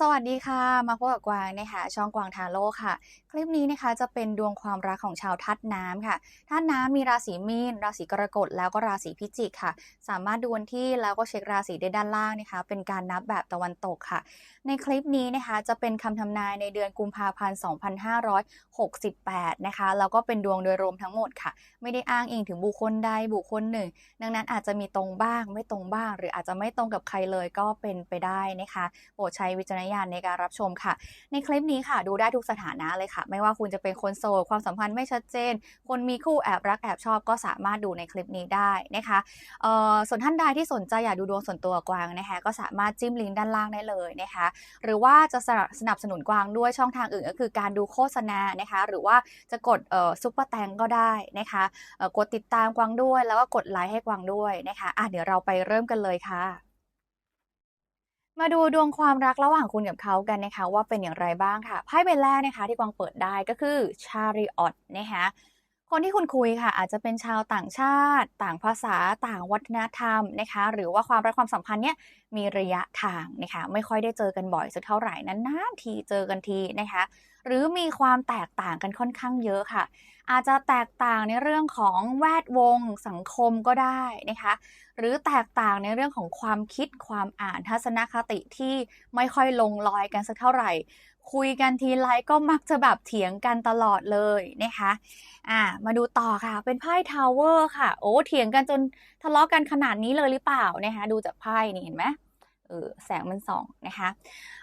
สวัสดีค่ะ มาพบกับกวางนะคะช่องกวางทาโร่ค่ะ คลิปนี้นะคะจะเป็นดวงความรักของชาวธาตุน้ำค่ะธาตุน้ำมีราศีมีน ราศีกรกฎแล้วก็ราศีพิจิกค่ะ สามารถดูวันที่แล้วก็เช็คราศีได้ด้านล่างนะคะ เป็นการนับแบบตะวันตกค่ะ ในคลิปนี้นะคะจะเป็นคำทำนายในเดือนกุมภาพันธ์ 2568 นะคะแล้วก็เป็นดวงโดยรวมทั้งหมดค่ะ ไม่ได้อ้างอิงถึงบุคคลใดบุคคลหนึ่ง ดังนั้นอาจจะมีตรงบ้างไม่ตรงบ้าง หรืออาจจะไม่ตรงกับใครเลยก็เป็นไปได้นะคะโปรดใช้วิจารณญาณในการรับชมค่ะ ในคลิปนี้ค่ะ ดูได้ทุกสถานะเลยค่ะ ไม่ว่าคุณจะเป็นคนโสดความสัมพันธ์ไม่ชัดเจน คนมีคู่แอบรักแอบชอบก็สามารถดูในคลิปนี้ได้นะคะเอ่อส่วนท่านใดที่สนใจอยากดูดวงส่วนตัวกวางนะคะก็สามารถจิ้มลิงก์ด้านล่างได้เลยนะคะหรือว่าจะสนับสนุนกวางด้วยช่องทางอื่นก็คือการดูโฆษณานะคะหรือว่าจะกดเอ่อซุปเปอร์แตงก็ได้นะคะกดติดตามกวางด้วย แล้วก็กดไลค์ให้กวางด้วยนะคะอะเดี๋ยวเราไปเริ่มกันเลยค่ะ มาดูดวงความรักระหว่างคุณกับเขากันนะคะว่าเป็นอย่างไรบ้างค่ะไพ่ใบแรกนะคะ ที่กวางเปิดได้ก็คือชาริออตนะคะคนที่คุณคุยค่ะ อาจจะเป็นชาวต่างชาติ ต่างภาษาต่างวัฒนธรรมนะคะ หรือว่าความรักความสัมพันธ์เนี่ยมีระยะทางนะคะ ไม่ค่อยได้เจอกันบ่อยสักเท่าไหร่นานทีเจอกันทีนะคะ หรือมีความแตกต่างกันค่อนข้างเยอะค่ะ อาจจะแตกต่างในเรื่องของแวดวงสังคมก็ได้นะคะ หรือแตกต่างในเรื่องของความคิดความอ่านทัศนคติที่ไม่ค่อยลงรอยกันสักเท่าไหร่ คุยกันทีไรก็มักจะแบบเถียงกันตลอดเลยนะคะอ่ามาดูต่อค่ะ เป็นไพ่ทาวเวอร์ค่ะ โอ้เถียงกันจนทะเลาะกันขนาดนี้เลยหรือเปล่านะคะดูจากไพ่นี่เห็นไหม ออแสงมันส่องนะคะ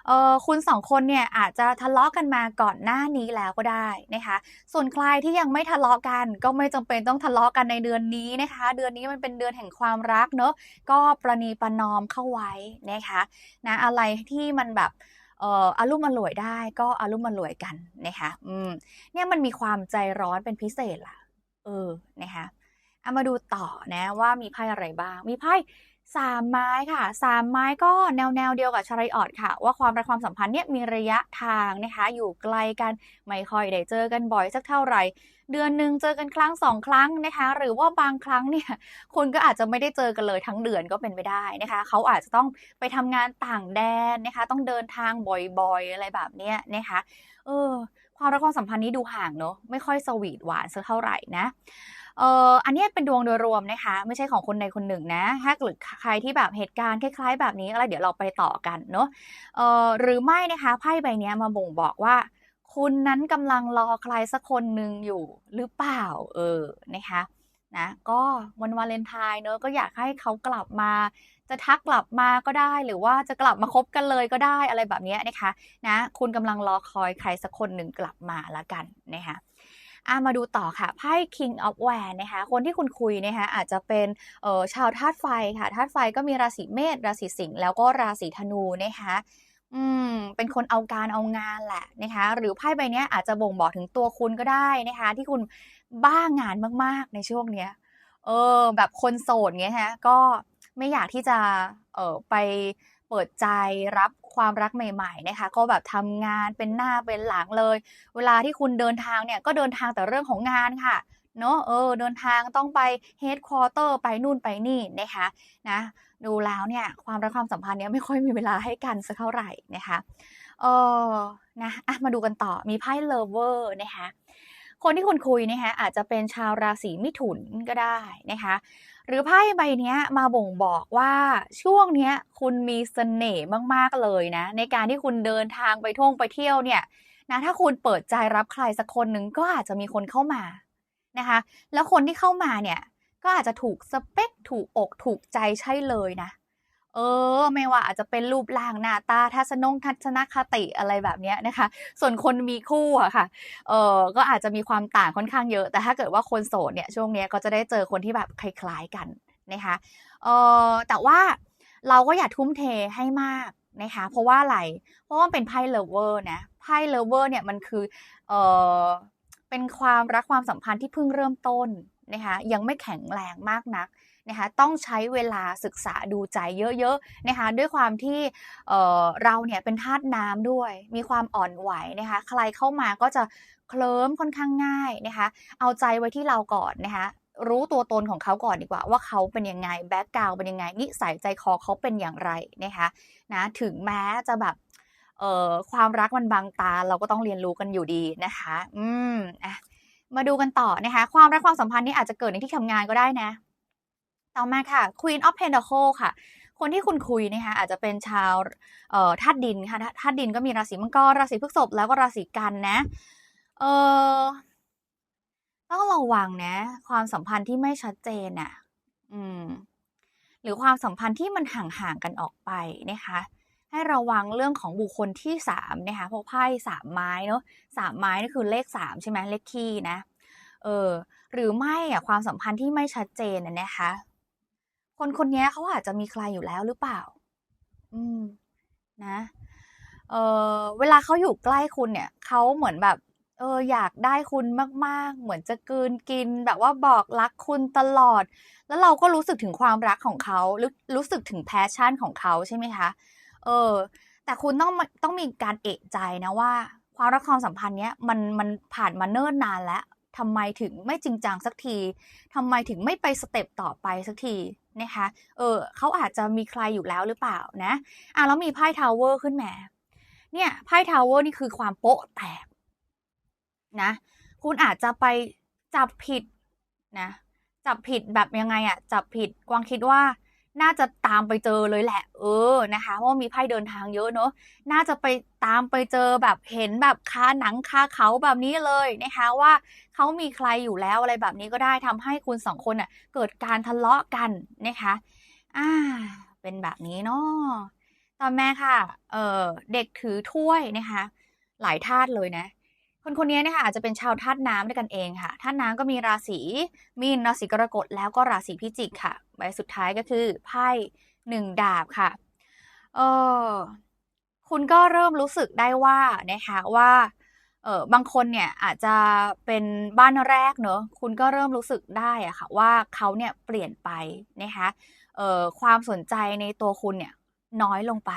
เออคุณสองคนเนี่ยอาจจะทะเลาะกันมาก่อนหน้านี้แล้วก็ได้นะคะ ส่วนใครที่ยังไม่ทะเลาะกัน ก็ไม่จำเป็นต้องทะเลาะกันในเดือนนี้นะคะ เดือนนี้มันเป็นเดือนแห่งความรักเนอะก็ประนีประนอมเข้าไว้นะคะนะอะไรที่มันแบบเอออารุ่มอร่วยได้ก็อารุ่มอร่วยกันนะคะอืมเนี่ยมันมีความใจร้อนเป็นพิเศษล่ะ เออนะคะเอามาดูต่อนะว่ามีไพ่อะไรบ้าง มีไพ่ สามไม้ค่ะสามไม้ก็แนวแนวเดียวกับชาริออตค่ะ ว่าความรักความสัมพันธ์เนี่ยมีระยะทางนะคะ อยู่ไกลกันไม่ค่อยได้เจอกันบ่อยสักเท่าไหร่ เดือนหนึ่งเจอกันครั้งสองครั้งนะคะ หรือว่าบางครั้งเนี่ยคุณก็อาจจะไม่ได้เจอกันเลยทั้งเดือนก็เป็นไปได้นะคะ เขาอาจจะต้องไปทำงานต่างแดนนะคะ ต้องเดินทางบ่อยๆ อะไรแบบเนี้ยนะคะเออความรักความสัมพันธ์นี้ดูห่างเนอะไม่ค่อยสวีทหวานสักเท่าไหร่นะ เอ่ออันนี้เป็นดวงโดยรวมนะคะ ไม่ใช่ของคนใดคนหนึ่งนะถ้าเกิดใครที่แบบเหตุการณ์คล้าย ๆ แบบนี้อะไรเดี๋ยวเราไปต่อกันเนาะเอ่อหรือไม่นะคะไพ่ใบนี้มาบ่งบอกว่า คุณนั้นกำลังรอใครสักคนหนึ่งอยู่หรือเปล่าเออนะคะนะก็วันวาเลนไทน์เนอะก็อยากให้เขากลับมา จะทักกลับมาก็ได้ หรือว่าจะกลับมาคบกันเลยก็ได้อะไรแบบนี้นะคะนะคุณกำลังรอคอยใครสักคนหนึ่งกลับมาละกันนะคะ อะมาดูต่อค่ะไพ่ King of w a n d นะคะคนที่คุณคุยนะคะอาจจะเป็นเออชาวธาตุไฟค่ะธาตุไฟก็มีราศีเมษราศีสิงห์แล้วก็ราศีธนูนะคะอืมเป็นคนเอาการเอางานแหละนะคะหรือไพ่ใบนี้อาจจะบ่งบอกถึงตัวคุณก็ได้นะคะ ที่คุณบ้างานมากๆในช่วงเนี้ยเออแบบคนโสดเงี้ยฮะก็ไม่อยากที่จะเออไป เปิดใจรับความรักใหม่ๆนะคะ ก็แบบทำงานเป็นหน้าเป็นหลังเลย เวลาที่คุณเดินทางเนี่ยก็เดินทางแต่เรื่องของงานค่ะเนาะเออเดินทางต้องไปเฮดค q อเตอร์ไปนู่นไปนี่นะคะนะดูแล้วเนี่ยความรักความสัมพันธ์เนี้ยไม่ค่อยมีเวลาให้กันสักเท่าไหร่นะคะเออนะอะมาดูกันต่อมีไพ่เลเวอร์นะคะ คนที่คุณคุยนะคะอาจจะเป็นชาวราศีมิถุนก็ได้นะคะหรือไพ่ใบนี้มาบ่งบอกว่าช่วงนี้คุณมีเสน่ห์มากๆเลยนะ ในการที่คุณเดินทางไปท่องไปเที่ยวเนี่ยนะถ้าคุณเปิดใจรับใครสักคนหนึ่งก็อาจจะมีคนเข้ามานะคะ แล้วคนที่เข้ามาเนี่ยก็อาจจะถูกสเปคถูกอกถูกใจใช่เลยนะ เออ ไม่ว่าอาจจะเป็นรูปร่างหน้าตาทัศนงทัศนคติอะไรแบบนี้นะคะ ส่วนคนมีคู่อะค่ะ เออก็อาจจะมีความต่างค่อนข้างเยอะ แต่ถ้าเกิดว่าคนโสดเนี่ยช่วงนี้ก็จะได้เจอคนที่แบบคล้ายๆกันนะคะเออแต่ว่าเราก็อย่าทุ่มเทให้มากนะคะ เพราะว่าอะไร เพราะว่าเป็นไพ่เลเวอร์นะไพ่เลเวอร์เนี่ยมันคือเออเป็นความรักความสัมพันธ์ที่เพิ่งเริ่มต้นนะคะ ยังไม่แข็งแรงมากนัก นะคะต้องใช้เวลาศึกษาดูใจเยอะๆนะคะด้วยความที่เเราเนี่ยเป็นธาตุน้ำด้วย มีความอ่อนไหวนะคะใครเข้ามาก็จะเคลิ้มค่อนข้างง่ายนะคะเอาใจไว้ที่เราก่อนนะคะรู้ตัวตนของเขาก่อนดีกว่า ว่าเขาเป็นยังไงแบ็กกราวเป็นยังไงนิสัยใจคอเขาเป็นอย่างไรนะคะนะถึงแม้จะแบบเอ่อความรักมันบังตาเราก็ต้องเรียนรู้กันอยู่ดีนะคะ อืมอะมาดูกันต่อนะคะ ความรักความสัมพันธ์นี้อาจจะเกิดในที่ทำงานก็ได้นะ ต่อมาค่ะ Queen of Pentacle ค่ะ คนที่คุณคุยนะคะอาจจะเป็นชาวเอ่อธาตุดินค่ะธาตุดินก็มีราศีมังกรราศีพฤษภแล้วก็ราศีกันนะเออต้องระวังนะ ความสัมพันธ์ที่ไม่ชัดเจนน่ะ อืม หรือความสัมพันธ์ที่มันห่างๆกันออกไปนะคะให้ระวังเรื่องของบุคคลที่สามนะคะเพราะไพ่สามไม้เนาะสามไม้นี่คือเลขสามใช่ไหมเลขคี่นะ เออ หรือไม่อะความสัมพันธ์ที่ไม่ชัดเจนน่ะนะคะ คนคนนี้เขาอาจจะมีใครอยู่แล้วหรือเปล่า อืม นะเออเวลาเขาอยู่ใกล้คุณเนี่ยเขาเหมือนแบบ เอออยากได้คุณมากๆ เหมือนจะกืนกิน แบบว่าบอกรักคุณตลอด แล้วเราก็รู้สึกถึงความรักของเขารู้รู้สึกถึงแพชชั่นของเขาใช่ไหมคะ เออ แต่คุณต้องมาต้องมีการเอะใจนะว่า ความรักความสัมพันธ์เนี้ยมันมันผ่านมาเนิ่นนานแล้ว ทำไมถึงไม่จริงจังสักทีทำไมถึงไม่ไปสเต็ปต่อไปสักทีนะคะเออเขาอาจจะมีใครอยู่แล้วหรือเปล่านะอะแล้วมีไพ่ทาวเวอร์ขึ้นมาเนี่ยไพ่ทาวเวอร์นี่คือความโป๊ะแตกนะคุณอาจจะไปจับผิดนะจับผิดแบบยังไงอะจับผิดกวางคิดว่า น่าจะตามไปเจอเลยแหละ เออนะคะเพราะว่ามีไพ่เดินทางเยอะเนอะน่าจะไปตามไปเจอแบบเห็นแบบคาหนังคาเขาแบบนี้เลยนะคะว่าเขามีใครอยู่แล้วอะไรแบบนี้ก็ได้ทำให้คุณสองคนอะเกิดการทะเลาะกันนะคะอ่าเป็นแบบนี้เนาะต่อมาค่ะเออเด็กถือถ้วยนะคะ หลายธาตุเลยนะ คนคนนี้นะคะอาจจะเป็นชาวธาตุน้ำด้วยกันเองค่ะธาตุน้ำก็มีราศีมีนราศีกรกฎแล้วก็ราศีพิจิกค่ะใบสุดท้ายก็คือไพ่หนึ่งดาบค่ะเออคุณก็เริ่มรู้สึกได้ว่านะคะว่าเออบางคนเนี่ยอาจจะเป็นบ้านแรกเนอะคุณก็เริ่มรู้สึกได้อะค่ะว่าเขาเนี่ยเปลี่ยนไปนะคะเออความสนใจในตัวคุณเนี่ยน้อยลงไป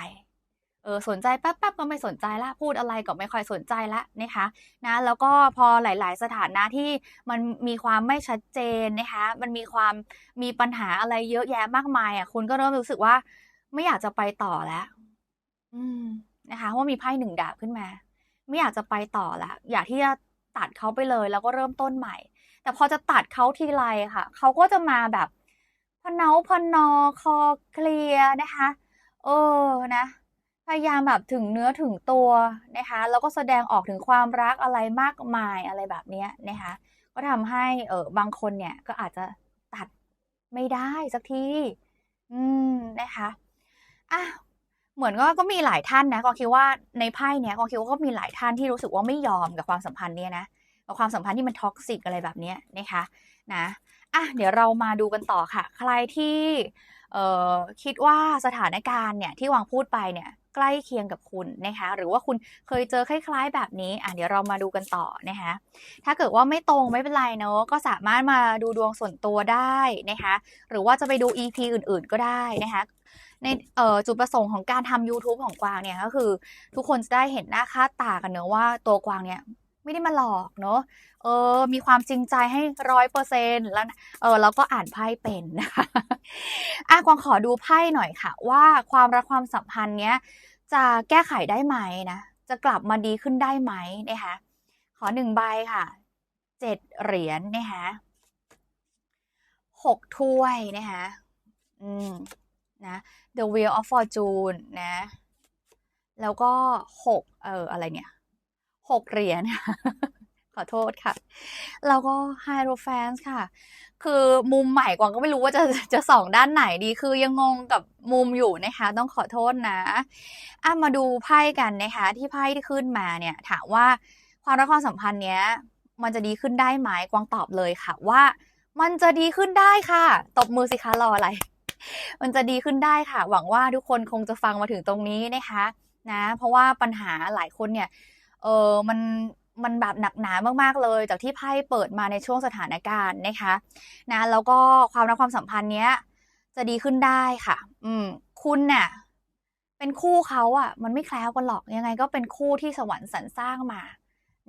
เออสนใจแป๊บๆก็ไม่สนใจละพูดอะไรก็ไม่ค่อยสนใจละนะคะนะแล้วก็พอหลาย ๆ สถานะที่มันมีความไม่ชัดเจนนะคะมันมีความมีปัญหาอะไรเยอะแยะมากมายอะคุณก็เริ่มรู้สึกว่า ไม่อยากจะไปต่อแล้ว อืมนะคะเพราะมีไพ่หนึ่งดาบขึ้นมา ไม่อยากจะไปต่อละอยากที่จะตัดเขาไปเลย แล้วก็เริ่มต้นใหม่ แต่พอจะตัดเขาทีไรค่ะเขาก็จะมาแบบพเนาพนอคอเคลียนะคะเออนะ พยายามแบบถึงเนื้อถึงตัวนะคะ แล้วก็แสดงออกถึงความรักอะไรมากมายอะไรแบบนี้นะคะ ก็ทำให้เออบางคนเนี่ยก็อาจจะตัดไม่ได้สักที อืมนะคะอะเหมือนก็ก็มีหลายท่านนะก็คิดว่าในไพ่เนี้ยก็คิดว่าก็มีหลายท่านที่รู้สึกว่าไม่ยอมกับความสัมพันธ์เนี้ยนะกับความสัมพันธ์ที่มันท็อกซิกอะไรแบบเนี้ยนะคะนะอะเดี๋ยวเรามาดูกันต่อค่ะ ใครที่เอ่อคิดว่าสถานการณ์เนี่ยที่วางพูดไปเนี่ย ใกล้เคียงกับคุณนะคะหรือว่าคุณเคยเจอคล้ายๆ แบบนี้อะเดี๋ยวเรามาดูกันต่อนะคะถ้าเกิดว่าไม่ตรงไม่เป็นไรเนาะก็สามารถมาดูดวงส่วนตัวได้นะคะหรือว่าจะไปดู EP อื่นๆก็ได้นะคะในจุดประสงค์ของการทำ YouTube ของกวางเนี่ยก็คือ ทุกคนจะได้เห็นหน้าค่าตากันเนอะว่าตัวกวางเนี่ย ไม่ได้มาหลอกเนอะเออ มีความจริงใจให้ร้อยเปอร์เซ็นแล้วเออแล้วก็อ่านไพ่เป็นนะคะอะกวางขอดูไพ่หน่อยค่ะ ว่าความรักความสัมพันธ์เนี้ย จะแก้ไขได้ไหมนะจะกลับมาดีขึ้นได้ไหมนะคะขอหนึ่งใบค่ะเจ็ดเหรียญนะคะหกถ้วยนะคะอืมนะ The Wheel of Fortune นะ แล้วก็หกเอออะไรเนี่ย หกเหรียญขอโทษค่ะ แล้วก็ Hierophant ค่ะ คือมุมใหม่กว่างก็ไม่รู้ว่าจะจะส่องด้านไหนดี คือยังงงกับมุมอยู่นะคะ ต้องขอโทษนะอะมาดูไพ่กันนะคะ ที่ไพ่ที่ขึ้นมาเนี่ย ถามว่าความรักความสัมพันธ์เนี้ย มันจะดีขึ้นได้ไหมกวางตอบเลยค่ะ ว่ามันจะดีขึ้นได้ค่ะ ตบมือสิคะรออะไร มันจะดีขึ้นได้ค่ะ หวังว่าทุกคนคงจะฟังมาถึงตรงนี้นะคะ นะ เพราะว่าปัญหาหลายคนเนี่ย เออมันมันแบบหนักหนามากๆเลย จากที่ไพ่เปิดมาในช่วงสถานการณ์นะคะนะแล้วก็ความรักความสัมพันธ์เนี้ย จะดีขึ้นได้ค่ะ อืม คุณเนี่ยเป็นคู่เขาอะ่ะ มันไม่แคล้วกันหรอกยังไง ก็เป็นคู่ที่สวรรค์สรรสร้างมา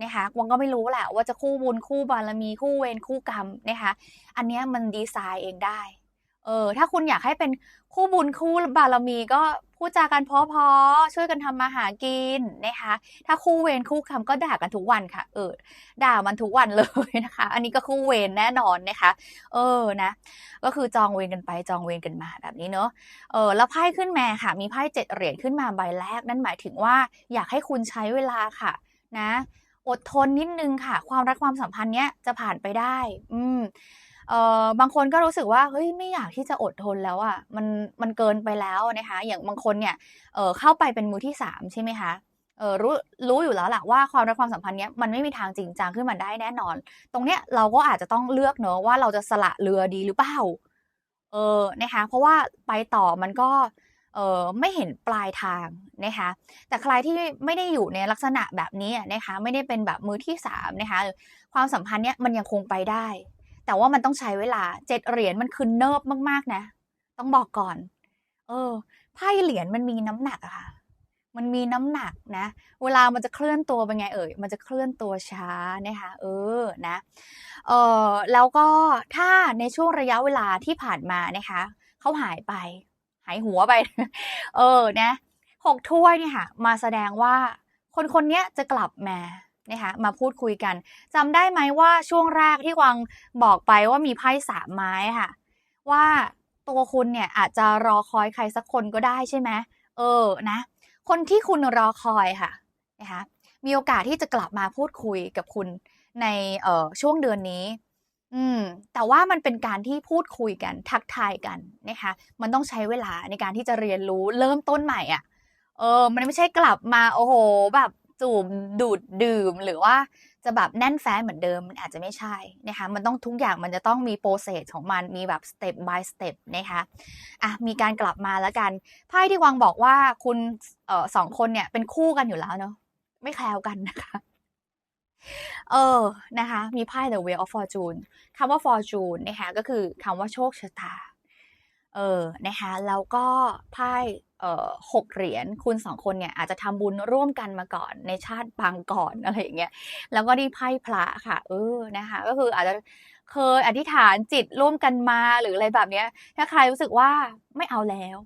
นะคะวังก็ไม่รู้แหละว่าจะคู่บุญคู่บารมีคู่เวรคู่กรรมนะคะ อันเนี้ยมันดีไซน์เองได้ เออ ถ้าคุณอยากให้เป็นคู่บุญคู่บารมีก็พูดจากันเพอๆช่วยกันทำมาหากินนะคะ ถ้าคู่เวรคู่กรรมก็ด่ากันทุกวันค่ะ เออ ด่ามันทุกวันเลยนะคะ อันนี้ก็คู่เวรแน่นอนนะคะ เออนะ ก็คือจองเวรกันไปจองเวรกันมาแบบนี้เนอะเออแล้วไพ่ขึ้นมาค่ะ มีไพ่เจ็ดเหรียญขึ้นมาใบแรก นั่นหมายถึงว่าอยากให้คุณใช้เวลาค่ะ นะ อดทนนิดนึงค่ะ ความรักความสัมพันธ์เนี้ยจะผ่านไปได้ อืม เอ่อบางคนก็รู้สึกว่าเฮ้ยไม่อยากที่จะอดทนแล้วอะมันมันเกินไปแล้วนะคะ อย่างบางคนเนี่ยเอ่อเข้าไปเป็นมือที่สามใช่ไหมคะเออรู้รู้อยู่แล้วแหละว่าความรักความสัมพันธ์เนี้ยมันไม่มีทางจริงจังขึ้นมาได้แน่นอน ตรงเนี้ยเราก็อาจจะต้องเลือกเนอะว่าเราจะสละเรือดีหรือเปล่าเออนะคะ เพราะว่าไปต่อมันก็เออไม่เห็นปลายทางนะคะ แต่ใครที่ไม่ได้อยู่ในลักษณะแบบนี้นะคะ ไม่ได้เป็นแบบมือที่สามนะคะ ความสัมพันธ์เนี้ยมันยังคงไปได้ แต่ว่ามันต้องใช้เวลาเจ็ดเหรียญมันคือเนิบมากๆนะ ต้องบอกก่อน เออไพ่เหรียญมันมีน้ำหนักอะค่ะ มันมีน้ำหนักนะ เวลามันจะเคลื่อนตัวเป็นไงเอ่ย มันจะเคลื่อนตัวช้านะคะ เออ นะ เออแล้วก็ถ้าในช่วงระยะเวลาที่ผ่านมานะคะ เขาหายไป หายหัวไป เออ นะหกถ้วยเนี่ยค่ะ มาแสดงว่าคนคนนี้จะกลับมา นะคะมาพูดคุยกันจำได้ไหมว่าช่วงแรกที่กวางบอกไปว่ามีไพ่สามไม้ค่ะ ว่าตัวคุณเนี่ยอาจจะรอคอยใครสักคนก็ได้ใช่ไหมเออนะ คนที่คุณรอคอยค่ะนะคะมีโอกาสที่จะกลับมาพูดคุยกับคุณในเอ่อช่วงเดือนนี้ อืม แต่ว่ามันเป็นการที่พูดคุยกันทักทายกันนะคะ มันต้องใช้เวลาในการที่จะเรียนรู้เริ่มต้นใหม่อะ เออ มันไม่ใช่กลับมา โอ้โห แบบ จูบดูดดื่มหรือว่าจะแบบแน่นแฟ้นเหมือนเดิมมันอาจจะไม่ใช่นะคะมันต้องทุกอย่างมันจะต้องมีโปรเซสของมันมีแบบสเต็ป by สเต็ปนะคะอะมีการกลับมาแล้วกันไพ่ที่วังบอกว่าคุณเอ่อสองคนเนี่ยเป็นคู่กันอยู่แล้วเนาะไม่แคล้วกันนะคะเออนะคะมีไพ่ The Wheel of Fortune คำว่า Fortune นะคะก็คือคำว่าโชคชะตาเออนะคะแล้วก็ไพ่ หกเหรียญคุณสองคนเนี่ยอาจจะทำบุญร่วมกันมาก่อนในชาติปางก่อนอะไรอย่างเงี้ยแล้วก็ได้ไพ่พระค่ะ เออนะคะก็คืออาจจะเคยอธิษฐานจิตร่วมกันมาหรืออะไรแบบเนี้ย ถ้าใครรู้สึกว่าไม่เอาแล้ว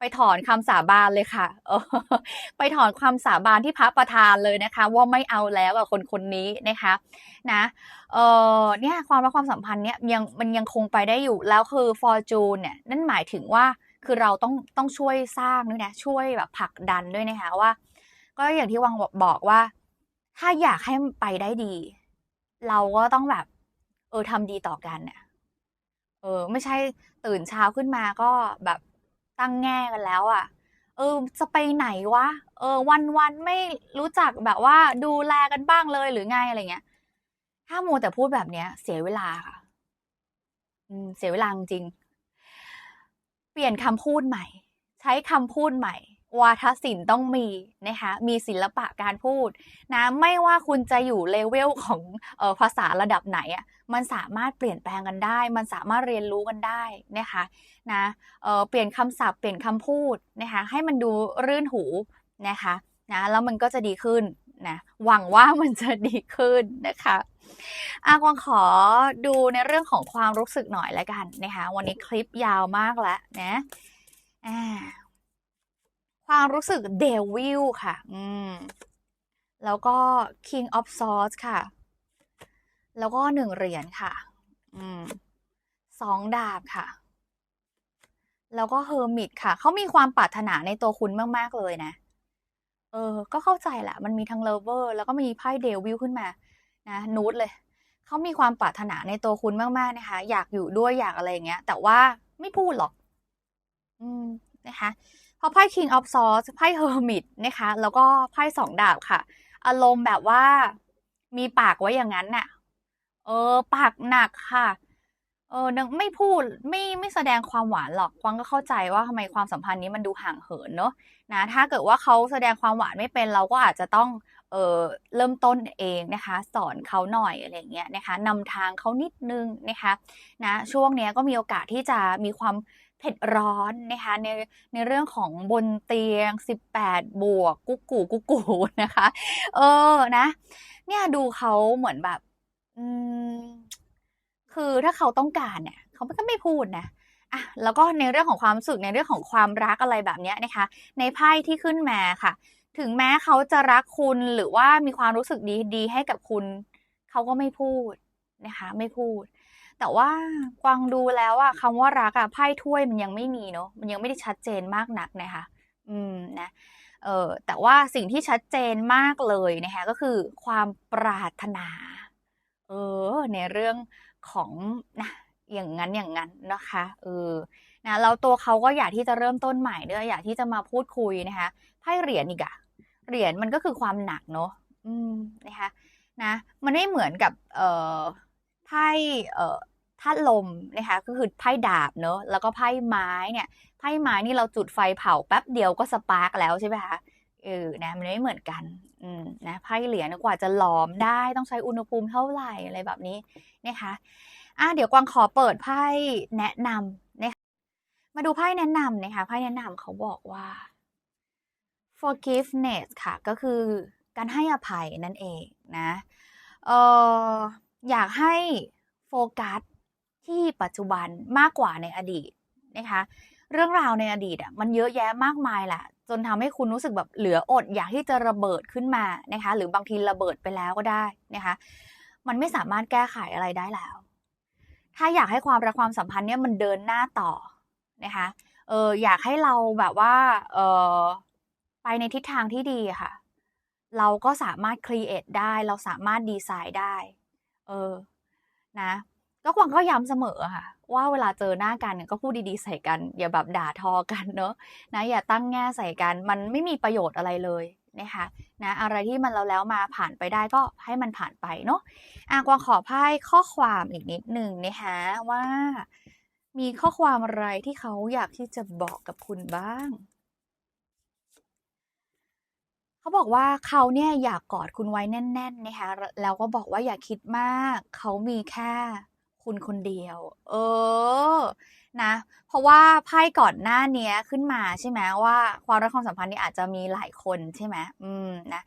ไปถอนคำสาบานเลยค่ะออไปถอนความสาบานที่พระประทานเลยนะคะ ว่าไม่เอาแล้วกับคนคนนี้นะคะ นะ เออเนี่ยความรักความสัมพันธ์เนี่ยยังมันยังคงไปได้อยู่แล้วคือ fortune เนี่ยนั่นหมายถึงว่า คือเราต้องต้องช่วยสร้างด้วยนะช่วยแบบผลักดันด้วยนะคะว่า ก็อย่างที่วังบอกว่า ถ้าอยากให้ไปได้ดี เราก็ต้องแบบ เออทำดีต่อกันเนี่ยเออ ไม่ใช่ตื่นเช้าขึ้นมาก็แบบตั้งแง่กันแล้วอะ่ะ เออ จะไปไหนวะ เออ วันวันไม่รู้จักแบบว่าดูแลกันบ้างเลยหรือไงอะไรเงี้ย ถ้ามัวแต่พูดแบบเนี้ย เสียเวลาค่ะ อืม เสียเวลาจริง เปลี่ยนคำพูดใหม่ ใช้คำพูดใหม่ วาทศิลป์ต้องมีนะคะมีศิลปะการพูดนะไม่ว่าคุณจะอยู่เลเวลของออภาษาระดับไหนอะมันสามารถเปลี่ยนแปลงกันได้ มันสามารถเรียนรู้กันได้นะคะนะเเปลี่ยนคำศัพท์เปลี่ยนคำพูดนะคะให้มันดูรื่นหูนะคะนะแล้วมันก็จะดีขึ้นนะหวังว่ามันจะดีขึ้นนะคะ อากวางขอดูในเรื่องของความรู้สึกหน่อยแล้วกันนะคะวันนี้คลิปยาวมากแล้วนะความรู้สึกเดวิลค่ะ อืม แล้วก็ King of Swords ค่ะ แล้วก็หนึ่งเหรียญค่ะ อืมสองดาบค่ะ แล้วก็เฮอร์มิตค่ะ เขามีความปรารถนาในตัวคุณมาก ๆ เลยนะ เออ ก็เข้าใจแหละ มันมีทั้งเลเวอร์ แล้วก็มีไพ่เดวิลขึ้นมา นะนูดเลยเขามีความปรารถนาในตัวคุณมากๆนะคะ อยากอยู่ด้วยอยากอะไรเงี้ย แต่ว่าไม่พูดหรอก อืมนะคะพอไพ่ King of Swords ไพ่ Hermit นะคะ แล้วก็ไพ่สองดาบค่ะ อารมณ์แบบว่ามีปากไว้อย่างนั้นน่ะ เออ ปากหนักค่ะ เออนึกไม่พูดไม่ไม่แสดงความหวานหรอกกวางก็เข้าใจว่าทำไมความสัมพันธ์นี้มันดูห่างเหินเนอะนะถ้าเกิดว่าเขาแสดงความหวานไม่เป็นเราก็อาจจะต้องเออเริ่มต้นเองนะคะ สอนเขาหน่อยอะไรเงี้ยนะคะนำทางเขานิดนึงนะคะนะช่วงเนี้ยก็มีโอกาสที่จะมีความเผ็ดร้อนนะคะในในเรื่องของบนเตียง 18 บวกกุ๊กกูกุ๊กกูนะคะ เออนะ เนี่ยดูเขาเหมือนแบบอืม คือถ้าเขาต้องการเนี่ย เขาก็ไม่พูดนะอะแล้วก็ในเรื่องของความสึกในเรื่องของความรักอะไรแบบนี้นะคะ ในไพ่ที่ขึ้นมาค่ะ ถึงแม้เขาจะรักคุณหรือว่ามีความรู้สึกดีๆให้กับคุณ เขาก็ไม่พูดนะคะ ไม่พูด แต่ว่ากวางดูแล้วอะคำว่ารักอะไพ่ถ้วยมันยังไม่มีเนาะมันยังไม่ได้ชัดเจนมากนักนะคะ อืมนะเออแต่ว่าสิ่งที่ชัดเจนมากเลยนะคะก็คือความปรารถนา เออในเรื่อง ของนะอย่างนั้นอย่างนั้นนะคะเออนะแล้วตัวเขาก็อยากที่จะเริ่มต้นใหม่ด้วยอยากที่จะมาพูดคุยนะคะไพ่เหรียญอีกอะเหรียญมันก็คือความหนักเนาะอืมนะคะนะมันไม่เหมือนกับเอ่อไพ่เอ่อธาตุลมนะคะก็คือไพ่ดาบเนาะแล้วก็ไพ่ไม้เนี่ยไพ่ไม้นี่เราจุดไฟเผาแป๊บเดียวก็สปาร์กแล้วใช่ไหมคะเออนะมันไม่เหมือนกัน นะไพ่เหรียญกว่าจะหลอมได้ต้องใช้อุณหภูมิเท่าไหร่อะไรแบบนี้นะคะอะเดี๋ยวกวางขอเปิดไพ่แนะนำนะคะมาดูไพ่แนะนำนะคะไพ่แนะนำเขาบอกว่า forgiveness ค่ะ ก็คือการให้อภัยนั่นเองนะเอออยากให้โฟกัสที่ปัจจุบันมากกว่าในอดีตนะคะเรื่องราวในอดีตอะมันเยอะแยะมากมายแหละ จนทำให้คุณรู้สึกแบบเหลืออดอยากที่จะระเบิดขึ้นมานะคะ หรือบางทีระเบิดไปแล้วก็ได้นะคะ มันไม่สามารถแก้ไขอะไรได้แล้ว ถ้าอยากให้ความรักความสัมพันธ์เนี่ยมันเดินหน้าต่อนะคะเอออยากให้เราแบบว่าเออไปในทิศทางที่ดีค่ะ เราก็สามารถครีเอทได้ เราสามารถดีไซน์ได้ เออนะ ก็ควังก็ย้ำเสมอค่ะ ว่าเวลาเจอหน้ากันเนี่ยก็พูดดีๆใส่กัน อย่าแบบด่าทอกันเนอะนะอย่าตั้งแง่ใส่กัน มันไม่มีประโยชน์อะไรเลยนะคะนะอะไรที่มันเราแล้วมาผ่านไปได้ก็ให้มันผ่านไปเนาะอะกวางขอไพ่ข้อความอีกนิดหนึ่งนะคะว่า มีข้อความอะไรที่เขาอยากที่จะบอกกับคุณบ้างเขาบอกว่าเขาเนี่ยอยากกอดคุณไว้แน่นๆนะคะแล้วก็บอกว่าอย่าคิดมาก เขามีแค่ คุณคนเดียว เออ นะ เพราะว่าไพ่ก่อนหน้าเนี้ยขึ้นมาใช่ไหมว่าความรักความสัมพันธ์นี่อาจจะมีหลายคนใช่ไหมอืมนะ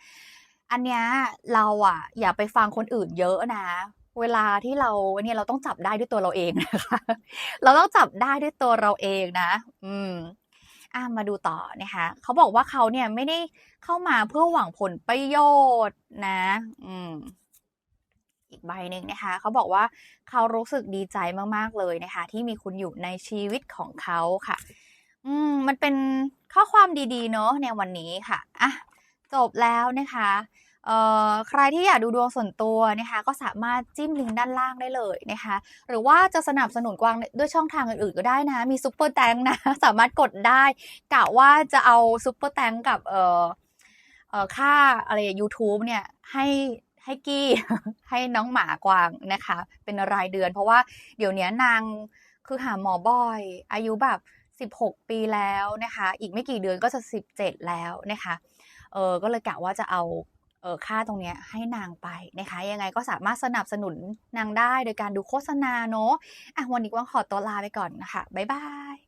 อันเนี้ยเราอะอย่าไปฟังคนอื่นเยอะนะเวลาที่เราเนี่ยเราต้องจับได้ด้วยตัวเราเองนะคะ เราต้องจับได้ด้วยตัวเราเองนะ อืม อะมาดูต่อนะคะเขาบอกว่าเขาเนี่ยไม่ได้เข้ามาเพื่อหวังผลประโยชน์นะ อืม อีกใบหนึ่งนะคะเขาบอกว่าเขารู้สึกดีใจมากๆเลยนะคะ ที่มีคุณอยู่ในชีวิตของเขาค่ะ อืมมันเป็นข้อความดีๆ เนอะในวันนี้ค่ะอะจบแล้วนะคะเอ่อใครที่อยากดูดวงส่วนตัวนะคะก็สามารถจิ้มลิงก์ด้านล่างได้เลยนะคะหรือว่าจะสนับสนุนกวางด้วยช่องทางอื่นๆก็ได้นะ มีซุปเปอร์แตงนะ สามารถกดได้กะว่าจะเอาซุปเปอร์แตงกับเอ่อเอ่อค่าอะไร YouTube เนี่ยให้ ให้กี้ให้น้องหมากวางนะคะ เป็นรายเดือน เพราะว่าเดี๋ยวนี้นางคือหาหมอบ่อย อายุแบบ 16 ปีแล้วนะคะ อีกไม่กี่เดือนก็จะ 17 แล้วนะคะเออก็เลยกะว่าจะเอาเออค่าตรงนี้ให้นางไปนะคะ ยังไงก็สามารถสนับสนุนนางได้โดยการดูโฆษณาเนาะอะวันนี้กวางขอตัวลาไปก่อนนะคะบ๊ายบาย